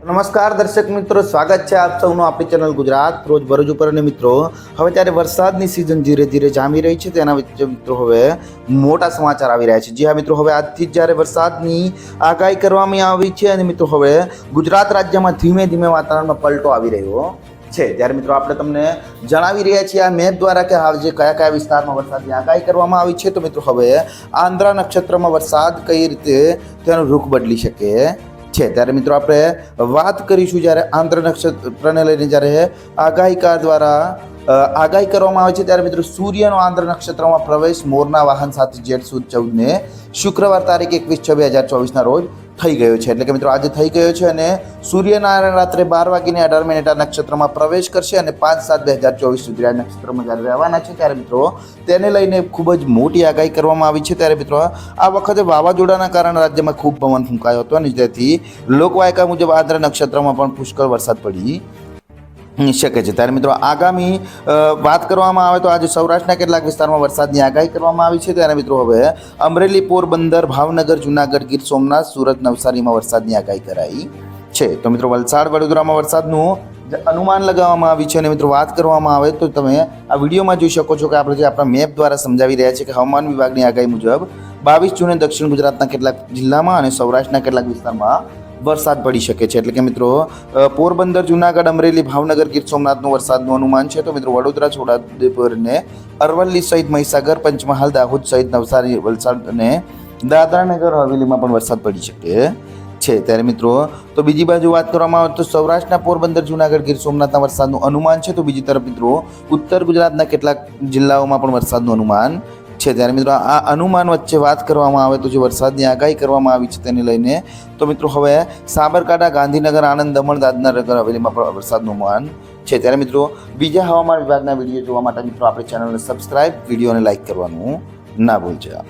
નમસ્કાર દર્શક મિત્રો, સ્વાગત છે આપ સૌનું આપણી ચેનલ ગુજરાત. રોજ ભરૂચ ઉપર અને મિત્રો, હવે ત્યારે વરસાદની સિઝન ધીરે ધીરે જામી રહી છે. તેના વચ્ચે મિત્રો હવે મોટા સમાચાર આવી રહ્યા છે. જી હા, મિત્રો, હવે આજથી જ જ્યારે વરસાદની આગાહી કરવામાં આવી છે અને મિત્રો, હવે ગુજરાત રાજ્યમાં ધીમે ધીમે વાતાવરણમાં પલટો આવી રહ્યો છે. ત્યારે મિત્રો, આપણે તમને જણાવી રહ્યા છીએ આ મેપ દ્વારા કે આજે કયા કયા વિસ્તારમાં વરસાદની આગાહી કરવામાં આવી છે. તો મિત્રો, હવે આંધ્રા નક્ષત્રમાં વરસાદ કઈ રીતે તેનું રૂખ બદલી શકે? છે. ત્યારે મિત્રો આપણે વાત કરીશું જ્યારે આંધ્ર નક્ષત્રને લઈને જ્યારે આગાહીકાર દ્વારા આગાહી કરવામાં આવે છે, ત્યારે મિત્રો સૂર્યનો આંધ્ર નક્ષત્રમાં પ્રવેશ મોરના વાહન સાથે જેઠ સુદ ચૌદને શુક્રવાર તારીખ એકવીસ છ બે હજાર ચોવીસના રોજ થઈ ગયો છે. એટલે કે મિત્રો આજે થઈ ગયો છે અને સૂર્યનારાયણ રાત્રે બાર વાગીને અઢાર મિનિટ આ નક્ષત્રમાં પ્રવેશ કરશે અને પાંચ સાત બે હજાર ચોવીસ સુધી આ નક્ષત્રમાં જ્યારે રહેવાના છે ત્યારે મિત્રો તેને લઈને ખૂબ જ મોટી આગાહી કરવામાં આવી છે. ત્યારે મિત્રો આ વખતે વાવાઝોડાના કારણે રાજ્યમાં ખૂબ પવન ફૂંકાયો હતો અને જેથી લોકવાયકા મુજબ આદ્ર નક્ષત્રમાં પણ પુષ્કળ વરસાદ પડી શકે છે. ત્યારે મિત્રો આગામી વાત કરવામાં આવે તો આજે સૌરાષ્ટ્રના કેટલાક વિસ્તારમાં વરસાદની આગાહી કરવામાં આવી છે. ત્યારે મિત્રો હવે અમરેલી, પોરબંદર, ભાવનગર, જુનાગઢ, ગીર સોમનાથ, સુરત, નવસારીમાં વરસાદની આગાહી કરાઈ છે. તો મિત્રો વલસાડ, વડોદરામાં વરસાદનું અનુમાન લગાવવામાં આવ્યું છે અને મિત્રો વાત કરવામાં આવે તો તમે આ વિડીયોમાં જોઈ શકો છો કે આપણે જે આપણા મેપ દ્વારા સમજાવી રહ્યા છે કે હવામાન વિભાગની આગાહી મુજબ બાવીસ જૂને દક્ષિણ ગુજરાતના કેટલાક જિલ્લામાં અને સૌરાષ્ટ્રના કેટલાક વિસ્તારમાં વરસાદ પડી શકે છે. એટલે કે મિત્રો પોરબંદર, જુનાગઢ, અમરેલી, ભાવનગર, ગીર સોમનાથનું વરસાદનું અનુમાન છે. તો મિત્રો, વડોદરા છોટાઉદેપુર ને અરવલ્લી સહિત મહીસાગર, પંચમહાલ, દાહોદ સહિત નવસારી, વલસાડ અને દાદરાનગર હવેલીમાં પણ વરસાદ પડી શકે છે. ત્યારે મિત્રો, તો બીજી બાજુ વાત કરવામાં આવે તો સૌરાષ્ટ્રના પોરબંદર, જુનાગઢ, ગીર સોમનાથના વરસાદનું અનુમાન છે. તો બીજી તરફ મિત્રો, ઉત્તર ગુજરાતના કેટલાક જિલ્લાઓમાં પણ વરસાદનું અનુમાન છે ત્યારે મિત્રો આ અનુમાન વચ્ચે વાત કરવામાં આવે તો જે વરસાદની આગાહી કરવામાં આવી છે તેને લઈને, તો મિત્રો હવે સાબરકાંઠા, ગાંધીનગર, આણંદ, દમણ દાદરાનગર હવેલીમાં પણ વરસાદનું અનુમાન છે. ત્યારે મિત્રો બીજા હવામાન વિભાગના વીડિયો જોવા માટે મિત્રો આપણે ચેનલને સબસ્ક્રાઈબ વિડીયોને લાઇક કરવાનું ના ભૂલજો.